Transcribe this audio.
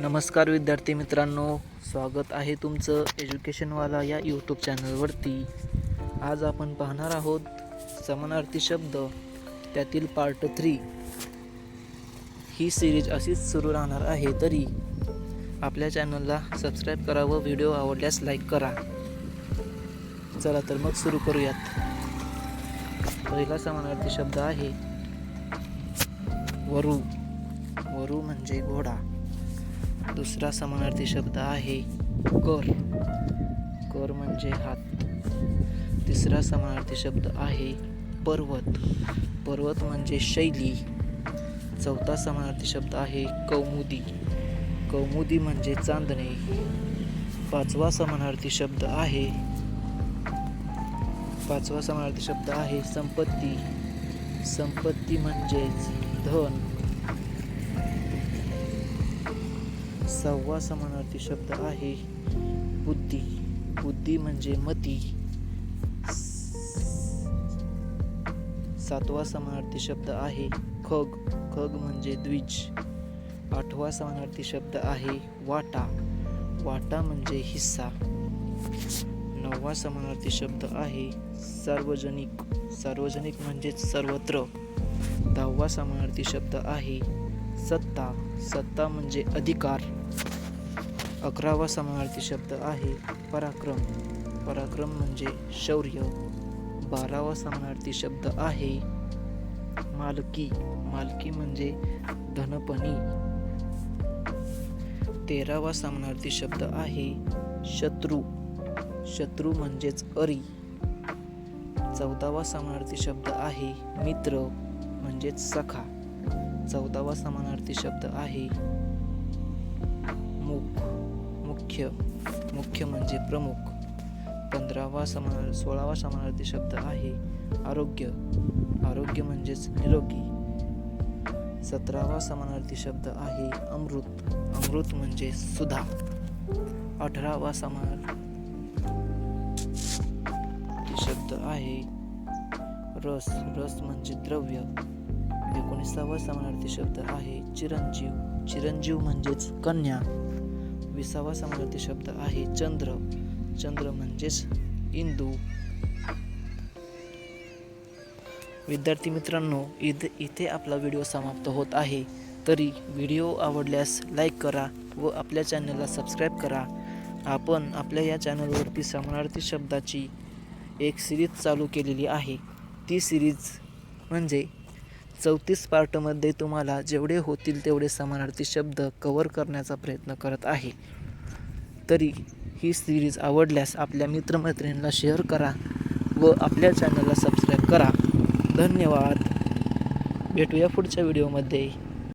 नमस्कार विद्यार्थी मित्रांनो स्वागत आहे तुमचं एज्युकेशनवाला या यूट्यूब चॅनलवरती. आज आपण पाहणार आहोत समानार्थी शब्द त्यातील पार्ट थ्री ही सिरीज अशीच सुरू राहणार आहे तरी आपल्या चॅनलला सबस्क्राईब करा व व्हिडिओ आवडल्यास लाईक करा. चला तर मग सुरू करूयात. पहिला समानार्थी शब्द आहे वरू. वरू म्हणजे घोडा. दुसरा समानार्थी शब्द आहे कर. कर म्हणजे हात. तिसरा समानार्थी शब्द आहे पर्वत. पर्वत म्हणजे शैली. चौथा समानार्थी शब्द आहे कौमुदी. कौमुदी म्हणजे चांदणे. पाचवा समानार्थी शब्द आहे पाचवा समानार्थी शब्द आहे संपत्ती. संपत्ती म्हणजेच धन. सहावा समानार्थी शब्द आहे. बुद्धी. बुद्धी म्हणजे मती. सातवा समानार्थी शब्द आहे. खग. खग म्हणजे द्विज. आठवा समानार्थी शब्द आहे. वाटा. वाटा म्हणजे हिस्सा. नववा समानार्थी शब्द आहे. सार्वजनिक. सार्वजनिक म्हणजेच सर्वत्र. दहावा समानार्थी शब्द आहे. सत्ता. सत्ता म्हणजे अधिकार. अकरावा समानार्थी शब्द आहे पराक्रम. पराक्रम म्हणजे शौर्य. बारावा समानार्थी शब्द आहे मालकी. मालकी म्हणजे धनपणी. तेरावा समानार्थी शब्द आहे शत्रू. शत्रू म्हणजेच अरी. चौदावा समानार्थी शब्द आहे मित्र म्हणजेच सखा. चौदावा समानार्थी शब्द आहे मुख्य मुख्य म्हणजे प्रमुख. पंधरावा समा सोळावा समानार्थी शब्द आहे आरोग्य. आरोग्य म्हणजेच निरोगी. सतरावा समानार्थी शब्द आहे अमृत. अमृत म्हणजे सुधा. अठरावा समानार्थी शब्द आहे रस. रस म्हणजे द्रव्य. एकोणीसावा समानार्थी शब्द आहे चिरंजीव. चिरंजीव म्हणजेच कन्या. विसावा समानार्थी शब्द आहे चंद्र. चंद्र म्हणजेच इंदू. विद्यार्थी मित्रांनो इद इथे आपला व्हिडिओ समाप्त होत आहे. तरी व्हिडिओ आवडल्यास लाईक करा व आपल्या चॅनलला सबस्क्राईब करा. आपण आपल्या या चॅनलवरती समानार्थी शब्दाची एक सिरीज चालू केलेली आहे. ती सिरीज म्हणजे चौतीस पार्टमध्ये तुम्हाला जेवढे होतील तेवढे समानार्थी शब्द कवर करण्याचा प्रयत्न करत आहे. तरी ही सिरीज आवडल्यास आपल्या मित्रमैत्रिणींना शेअर करा व आपल्या चॅनलला सबस्क्राईब करा. धन्यवाद. भेटूया पुढच्या व्हिडिओमध्ये